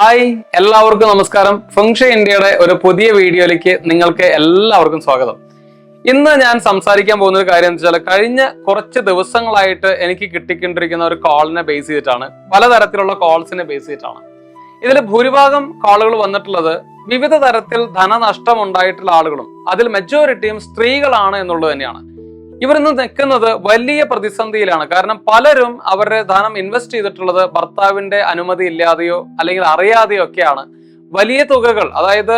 Hi എല്ലാവർക്കും നമസ്കാരം. ഫംഗ്ഷ ഇന്ത്യയുടെ ഒരു പുതിയ വീഡിയോയിലേക്ക് നിങ്ങൾക്ക് എല്ലാവർക്കും സ്വാഗതം. ഇന്ന് ഞാൻ സംസാരിക്കാൻ പോകുന്ന ഒരു കാര്യം എന്ന് വെച്ചാൽ കഴിഞ്ഞ കുറച്ച് ദിവസങ്ങളായിട്ട് എനിക്ക് കിട്ടിക്കൊണ്ടിരിക്കുന്ന ഒരു കോളിനെ ബേസ് ചെയ്തിട്ടാണ്. പലതരത്തിലുള്ള കോൾസിനെ ബേസ് ചെയ്തിട്ടാണ്. ഇതിൽ ഭൂരിഭാഗം കോളുകൾ വന്നിട്ടുള്ളത് വിവിധ തരത്തിൽ ധനനഷ്ടം ഉണ്ടായിട്ടുള്ള ആളുകളും അതിൽ മെജോറിറ്റിയും സ്ത്രീകളാണ് എന്നുള്ളത് തന്നെയാണ്. ഇവരിന്ന് നിൽക്കുന്നത് വലിയ പ്രതിസന്ധിയിലാണ്. കാരണം പലരും അവരുടെ ധനം ഇൻവെസ്റ്റ് ചെയ്തിട്ടുള്ളത് ഭർത്താവിന്റെ അനുമതി ഇല്ലാതെയോ അല്ലെങ്കിൽ അറിയാതെയോ ഒക്കെയാണ്. വലിയ തുകകൾ അതായത്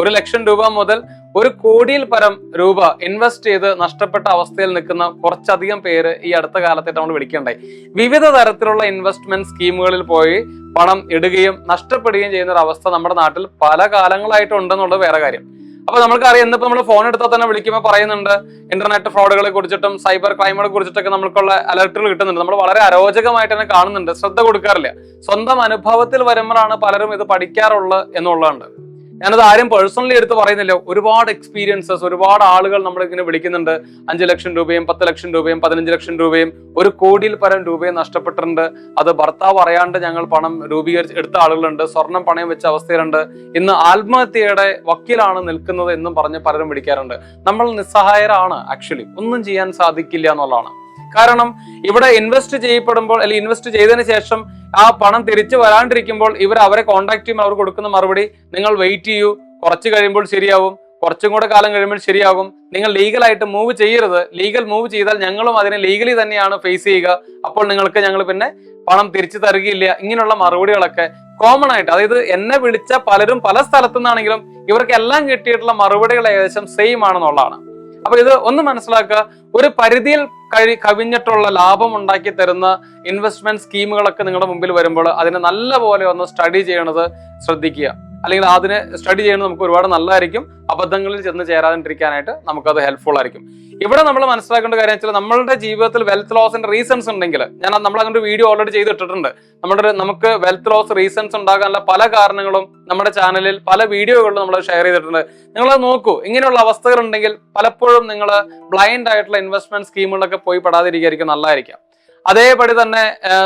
ഒരു ലക്ഷം രൂപ മുതൽ ഒരു കോടിയിൽ പരം രൂപ ഇൻവെസ്റ്റ് ചെയ്ത് നഷ്ടപ്പെട്ട അവസ്ഥയിൽ നിൽക്കുന്ന കുറച്ചധികം പേര് ഈ അടുത്ത കാലത്തായിട്ട് നമ്മൾ വിളിക്കണ്ടായി വിവിധ തരത്തിലുള്ള ഇൻവെസ്റ്റ്മെന്റ് സ്കീമുകളിൽ പോയി പണം ഇടുകയും നഷ്ടപ്പെടുകയും ചെയ്യുന്ന ഒരു അവസ്ഥ നമ്മുടെ നാട്ടിൽ പല കാലങ്ങളായിട്ടുണ്ടെന്നുള്ളത് വേറെ കാര്യം. അപ്പൊ നമുക്കറിയാം ഇന്നിപ്പോ നമ്മൾ ഫോൺ എടുത്താൽ തന്നെ വിളിക്കുമ്പോൾ പറയുന്നുണ്ട് ഇന്റർനെറ്റ് ഫ്രോഡുകളെ കുറിച്ചിട്ടും സൈബർ ക്രൈമുകളെ കുറിച്ചിട്ടൊക്കെ നമുക്കുള്ള അലർട്ടുകൾ കിട്ടുന്നുണ്ട്. നമ്മൾ വളരെ അരോചകമായിട്ട് തന്നെ കാണുന്നുണ്ട്. ശ്രദ്ധ കൊടുക്കാറില്ല. സ്വന്തം അനുഭവത്തിൽ വരുമ്പോഴാണ് പലരും ഇത് പഠിക്കാറുള്ളത് എന്നുള്ളതുണ്ട് ഞാനത് ആരും പേഴ്സണലി എടുത്ത് പറയുന്നില്ല. ഒരുപാട് എക്സ്പീരിയൻസസ് ഒരുപാട് ആളുകൾ നമ്മൾ ഇങ്ങനെ വിളിക്കുന്നുണ്ട്. അഞ്ച് ലക്ഷം രൂപയും പത്ത് ലക്ഷം രൂപയും പതിനഞ്ച് ലക്ഷം രൂപയും ഒരു കോടിയിൽ പരം രൂപയും നഷ്ടപ്പെട്ടിട്ടുണ്ട്. അത് ഭർത്താവ് അറിയാണ്ട് ഞങ്ങൾ പണം രൂപീകരിച്ച് എടുത്ത ആളുകളുണ്ട്. സ്വർണം പണയം വെച്ച അവസ്ഥയിലുണ്ട്. ഇന്ന് ആത്മഹത്യയുടെ വക്കീലാണ് നിൽക്കുന്നത് എന്നും പറഞ്ഞ് പലരും വിളിക്കാറുണ്ട്. നമ്മൾ നിസ്സഹായരാണ് ആക്ച്വലി ഒന്നും ചെയ്യാൻ സാധിക്കില്ല എന്നുള്ളതാണ്. കാരണം ഇവിടെ ഇൻവെസ്റ്റ് ചെയ്യപ്പെടുമ്പോൾ അല്ലെങ്കിൽ ഇൻവെസ്റ്റ് ചെയ്തതിന് ശേഷം ആ പണം തിരിച്ചു വരാണ്ടിരിക്കുമ്പോൾ ഇവർ അവരെ കോൺടാക്ട് ചെയ്യുമ്പോൾ അവർ കൊടുക്കുന്ന മറുപടി നിങ്ങൾ വെയിറ്റ് ചെയ്യൂ. കുറച്ച് കഴിയുമ്പോൾ ശരിയാവും. കുറച്ചും കൂടെ കാലം കഴിയുമ്പോൾ ശരിയാകും. നിങ്ങൾ ലീഗലായിട്ട് മൂവ് ചെയ്യരുത്. ലീഗൽ മൂവ് ചെയ്താൽ ഞങ്ങളും അതിനെ ലീഗലി തന്നെയാണ് ഫേസ് ചെയ്യുക. അപ്പോൾ നിങ്ങൾക്ക് ഞങ്ങൾ പിന്നെ പണം തിരിച്ചു തരുകയില്ല. ഇങ്ങനെയുള്ള മറുപടികളൊക്കെ കോമൺ ആയിട്ട് അതായത് എന്നെ വിളിച്ച പലരും പല സ്ഥലത്തു നിന്നാണെങ്കിലും ഇവർക്കെല്ലാം കിട്ടിയിട്ടുള്ള മറുപടികൾ ഏകദേശം സെയിം ആണെന്നുള്ളതാണ്. അപ്പൊ ഇത് ഒന്ന് മനസ്സിലാക്കുക. ഒരു പരിധിയിൽ കഴി കവിഞ്ഞിട്ടുള്ള ലാഭം ഉണ്ടാക്കി തരുന്ന ഇൻവെസ്റ്റ്മെന്റ് സ്കീമുകളൊക്കെ നിങ്ങളുടെ മുമ്പിൽ വരുമ്പോൾ അതിനെ നല്ലപോലെ ഒന്ന് സ്റ്റഡി ചെയ്യണത് ശ്രദ്ധിക്കുക. അല്ലെങ്കിൽ അതിനെ സ്റ്റഡി ചെയ്യുന്നത് നമുക്ക് ഒരുപാട് നല്ലതായിരിക്കും. അബദ്ധങ്ങളിൽ ചെന്ന് ചേരാതിരിക്കാനായിട്ട് നമുക്കത് ഹെൽപ്ഫുൾ ആയിരിക്കും. ഇവിടെ നമ്മൾ മനസ്സിലാക്കേണ്ട കാര്യം വെച്ചാൽ നമ്മളുടെ ജീവിതത്തിൽ വെൽത്ത് ലോസിന്റെ റീസൺസ് ഉണ്ടെങ്കിൽ ഞാൻ നമ്മൾ അങ്ങനെ ഒരു വീഡിയോ ഓൾറെഡി ചെയ്തിട്ടിട്ടുണ്ട്. നമ്മുടെ നമുക്ക് വെൽത്ത് ലോസ് റീസൺസ് ഉണ്ടാകാനുള്ള പല കാരണങ്ങളും നമ്മുടെ ചാനലിൽ പല വീഡിയോകളിലും നമ്മൾ ഷെയർ ചെയ്തിട്ടുണ്ട്. നിങ്ങൾ നോക്കൂ. ഇങ്ങനെയുള്ള അവസ്ഥകൾ ഉണ്ടെങ്കിൽ പലപ്പോഴും നിങ്ങൾ ബ്ലൈൻഡ് ആയിട്ടുള്ള ഇൻവെസ്റ്റ്മെന്റ് സ്കീമുകളൊക്കെ പോയി പെടാതിരിക്കും നല്ലതായിരിക്കാം. അതേപടി തന്നെ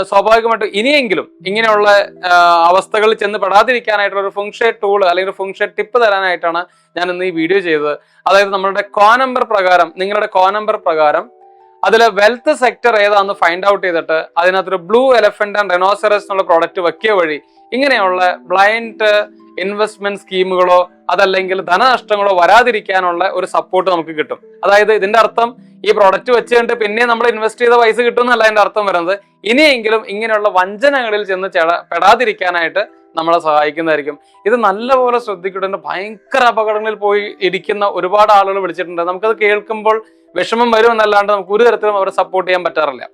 സ്വാഭാവികമായിട്ട് ഇനിയെങ്കിലും ഇങ്ങനെയുള്ള അവസ്ഥകളിൽ ചെന്ന് പെടാതിരിക്കാനായിട്ടുള്ള ഒരു ഫുങ്ഷേ ടൂൾ അല്ലെങ്കിൽ ഒരു ഫുങ്ഷേ ടിപ്പ് തരാനായിട്ടാണ് ഞാൻ ഇന്ന് ഈ വീഡിയോ ചെയ്തത്. അതായത് നമ്മളുടെ കോ നമ്പർ പ്രകാരം നിങ്ങളുടെ കോ നമ്പർ പ്രകാരം അതിൽ വെൽത്ത് സെക്ടർ ഏതാന്ന് ഫൈൻഡ് ഔട്ട് ചെയ്തിട്ട് അതിനകത്തൊരു ബ്ലൂ എലഫന്റ് ആൻഡ് റെനോസറസ് എന്നുള്ള പ്രോഡക്റ്റ് വെക്കിയ വഴി ഇങ്ങനെയുള്ള ബ്ലൈൻഡ് ഇൻവെസ്റ്റ്മെന്റ് സ്കീമുകളോ അതല്ലെങ്കിൽ ധനനഷ്ടങ്ങളോ വരാതിരിക്കാനുള്ള ഒരു സപ്പോർട്ട് നമുക്ക് കിട്ടും. അതായത് ഇതിന്റെ അർത്ഥം ഈ പ്രോഡക്റ്റ് വെച്ചുകൊണ്ട് പിന്നെ നമ്മൾ ഇൻവെസ്റ്റ് ചെയ്ത പൈസ കിട്ടും എന്നല്ല അതിന്റെ അർത്ഥം വരുന്നത്. ഇനിയെങ്കിലും ഇങ്ങനെയുള്ള വഞ്ചനകളിൽ ചെന്ന് പെടാതിരിക്കാനായിട്ട് നമ്മളെ സഹായിക്കുന്നതായിരിക്കും. ഇത് നല്ലപോലെ ശ്രദ്ധിക്കേണ്ട ഭയങ്കര അപകടങ്ങളിൽ പോയി ഇരിക്കുന്ന ഒരുപാട് ആളുകൾ വിളിച്ചിട്ടുണ്ട്. നമുക്കത് കേൾക്കുമ്പോൾ വിഷമം വരുമെന്നല്ലാണ്ട് നമുക്ക് ഒരു തരത്തിലും അവരെ സപ്പോർട്ട് ചെയ്യാൻ പറ്റാറില്ല.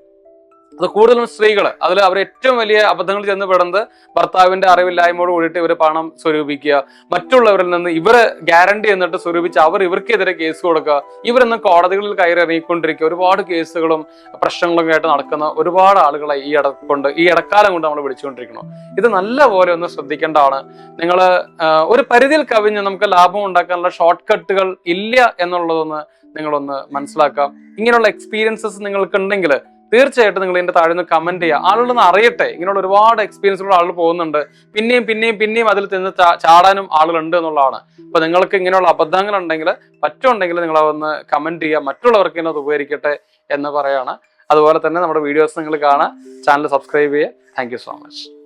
അത് കൂടുതലും സ്ത്രീകൾ അതിൽ അവർ ഏറ്റവും വലിയ അബദ്ധങ്ങൾ ചെന്ന് പെടുന്നത് ഭർത്താവിന്റെ അറിവില്ലായ്മയോട് കൂടിയിട്ട് ഇവർ പണം സ്വരൂപിക്കുക. മറ്റുള്ളവരിൽ നിന്ന് ഇവർ ഗ്യാരണ്ടി എന്നിട്ട് സ്വരൂപിച്ച് അവർ ഇവർക്കെതിരെ കേസ് കൊടുക്കുക. ഇവരെന്ന് കോടതികളിൽ കയറി ഇറങ്ങിക്കൊണ്ടിരിക്കുക ഒരുപാട് കേസുകളും പ്രശ്നങ്ങളും ആയിട്ട് നടക്കുന്ന ഒരുപാട് ആളുകളെ ഈ ഇട കൊണ്ട് ഈ ഇടക്കാലം കൊണ്ട് നമ്മൾ വിളിച്ചുകൊണ്ടിരിക്കണം ഇത് നല്ല പോലെ ഒന്ന് ശ്രദ്ധിക്കേണ്ടതാണ്. നിങ്ങൾ ഒരു പരിധിയിൽ കവിഞ്ഞ് നമുക്ക് ലാഭം ഉണ്ടാക്കാനുള്ള ഷോർട്ട് കട്ടുകൾ ഇല്ല എന്നുള്ളതൊന്ന് നിങ്ങളൊന്ന് മനസ്സിലാക്കാം. ഇങ്ങനെയുള്ള എക്സ്പീരിയൻസസ് നിങ്ങൾക്ക് ഉണ്ടെങ്കിൽ തീർച്ചയായിട്ടും നിങ്ങൾ ഇതിന്റെ താഴെ കമന്റ് ചെയ്യുക. ആളുകളൊന്ന് അറിയട്ടെ. ഇങ്ങനെയുള്ള ഒരുപാട് എക്സ്പീരിയൻസുള്ള ആളുകൾ പോകുന്നുണ്ട്. പിന്നെയും പിന്നെയും പിന്നെയും അതിൽ ചെന്ന് ചാടാനും ആളുകളുണ്ട് എന്നുള്ളതാണ്. അപ്പൊ നിങ്ങൾക്ക് ഇങ്ങനെയുള്ള അബദ്ധങ്ങൾ ഉണ്ടെങ്കിൽ പറ്റുണ്ടെങ്കിൽ നിങ്ങൾ അതൊന്ന് കമന്റ് ചെയ്യുക. മറ്റുള്ളവർക്ക് അത് ഉപകരിക്കട്ടെ എന്ന് പറയാണ്. അതുപോലെ തന്നെ നമ്മുടെ വീഡിയോസ് നിങ്ങൾ കാണാം ചാനൽ സബ്സ്ക്രൈബ് ചെയ്യുക. Thank so much